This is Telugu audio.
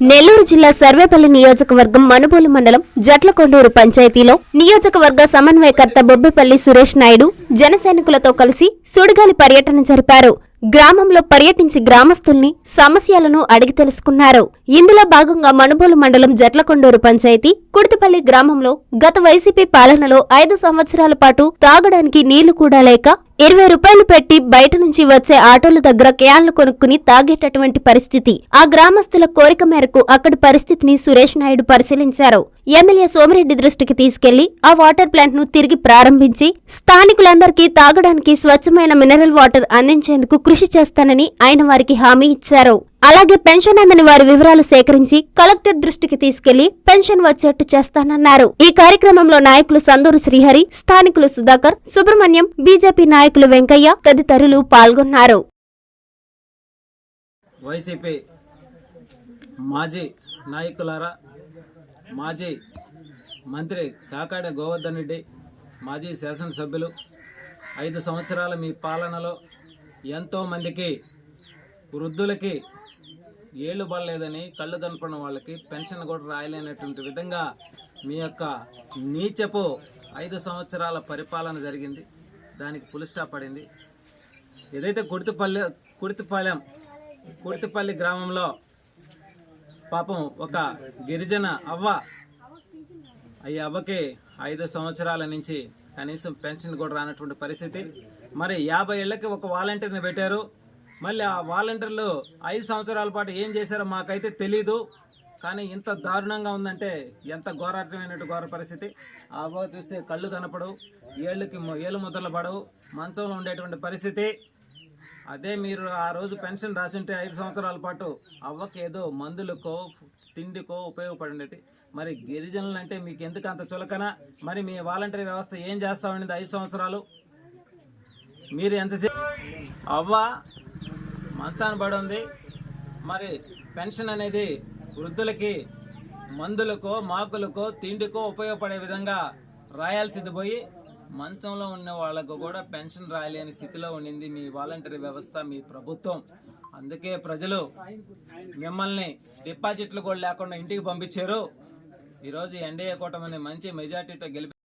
నెల్లూరు జిల్లా సర్వేపల్లి నియోజకవర్గం మనుబోలు మండలం జట్లకొండూరు పంచాయతీలో నియోజకవర్గ సమన్వయకర్త బొబ్బిపల్లి సురేష్ నాయుడు జనసైనికులతో కలిసి సుడిగాలి పర్యటన జరిపారు. గ్రామంలో పర్యటించి గ్రామస్తుల్ని సమస్యలను అడిగి తెలుసుకున్నారు. ఇందులో భాగంగా మనుబోలు మండలం జట్లకొండూరు పంచాయతీ కుడితిపల్లి గ్రామంలో గత వైసీపీ పాలనలో ఐదు సంవత్సరాల పాటు తాగడానికి నీళ్ళు కూడా లేక ఇరవై రూపాయలు పెట్టి బయట నుంచి వచ్చే ఆటోల దగ్గర క్యాన్లు కొనుక్కుని తాగేటటువంటి పరిస్థితి. ఆ గ్రామస్తుల కోరిక మేరకు అక్కడి పరిస్థితిని సురేష్ నాయుడు పరిశీలించారు. ఎమ్మెల్యే సోమిరెడ్డి దృష్టికి తీసుకెళ్ళి ఆ వాటర్ ప్లాంట్ను తిరిగి ప్రారంభించి స్థానికులందరికీ తాగడానికి స్వచ్ఛమైన మినరల్ వాటర్ అందించేందుకు కృషి చేస్తానని ఆయన వారికి హామీ ఇచ్చారు. అలాగే పెన్షన్ అందని వారి వివరాలు సేకరించి కలెక్టర్ దృష్టికి తీసుకెళ్ళి పెన్షన్ వచ్చేట్టు చేస్తానన్నారు. ఈ కార్యక్రమంలో నాయకులు సందూరు శ్రీహరి స్థానికులు సుధాకర్ సుబ్రహ్మణ్యం బీజేపీ నాయకులు వెంకయ్య తదితరులు పాల్గొన్నారు. వైసీపీ మాజీ నాయకులారా మాజీ మంత్రి కాకాడ గోవర్ధన్ రెడ్డి మాజీ శాసనసభ్యులు ఐదు సంవత్సరాల మీ పాలనలో ఎంతోమందికి వృద్ధులకి ఏళ్ళు పడలేదని కళ్ళు కనపడిన వాళ్ళకి పెన్షన్ కూడా రాయలేనటువంటి విధంగా మీ యొక్క నీచపు ఐదు సంవత్సరాల పరిపాలన జరిగింది. దానికి పులిస్టా పడింది. ఏదైతే కుర్తిపల్లి కుర్తిపాలెం కుర్తిపల్లి గ్రామంలో పాపం ఒక గిరిజన అవ్వ ఈ అవ్వకి ఐదు సంవత్సరాల నుంచి కనీసం పెన్షన్ కూడా రానటువంటి పరిస్థితి. మరి యాభై ఏళ్ళకి ఒక వాలంటీర్ని పెట్టారు. మళ్ళీ ఆ వాలంటీర్లు ఐదు సంవత్సరాల పాటు ఏం చేశారో మాకైతే తెలీదు. కానీ ఇంత దారుణంగా ఉందంటే ఎంత ఘోరాటమైనట్టు ఘోర పరిస్థితి. ఆ అవ్వ చూస్తే కళ్ళు కనపడవు ఏళ్ళకి ఏళ్ళు ముద్రలు పడవు మంచంలో ఉండేటువంటి పరిస్థితి. అదే మీరు ఆ రోజు పెన్షన్ రాసింటే ఐదు సంవత్సరాల పాటు అవ్వకి ఏదో మందులకో తిండికో ఉపయోగపడినది మరి గిరిజనులు అంటే మీకు ఎందుకు అంత చులకన? మరి మీ వాలంటరీ వ్యవస్థ ఏం చేస్తామనేది ఐదు సంవత్సరాలు? మీరు ఎంతసేపు అవ్వ మంచాన పడి ఉంది మరి పెన్షన్ అనేది వృద్ధులకి మందులకో మాకులకో తిండికో ఉపయోగపడే విధంగా రాయాల్సింది పోయి మంచంలో ఉన్న వాళ్ళకు కూడా పెన్షన్ రాయలేని స్థితిలో ఉండింది మీ వాలంటరీ వ్యవస్థ మీ ప్రభుత్వం. అందుకే ప్రజలు మిమ్మల్ని డిపాజిట్లు కూడా లేకుండా ఇంటికి పంపించారు. ఈరోజు ఎన్డీఏ కూటమిని మంచి మెజార్టీతో గెలిపి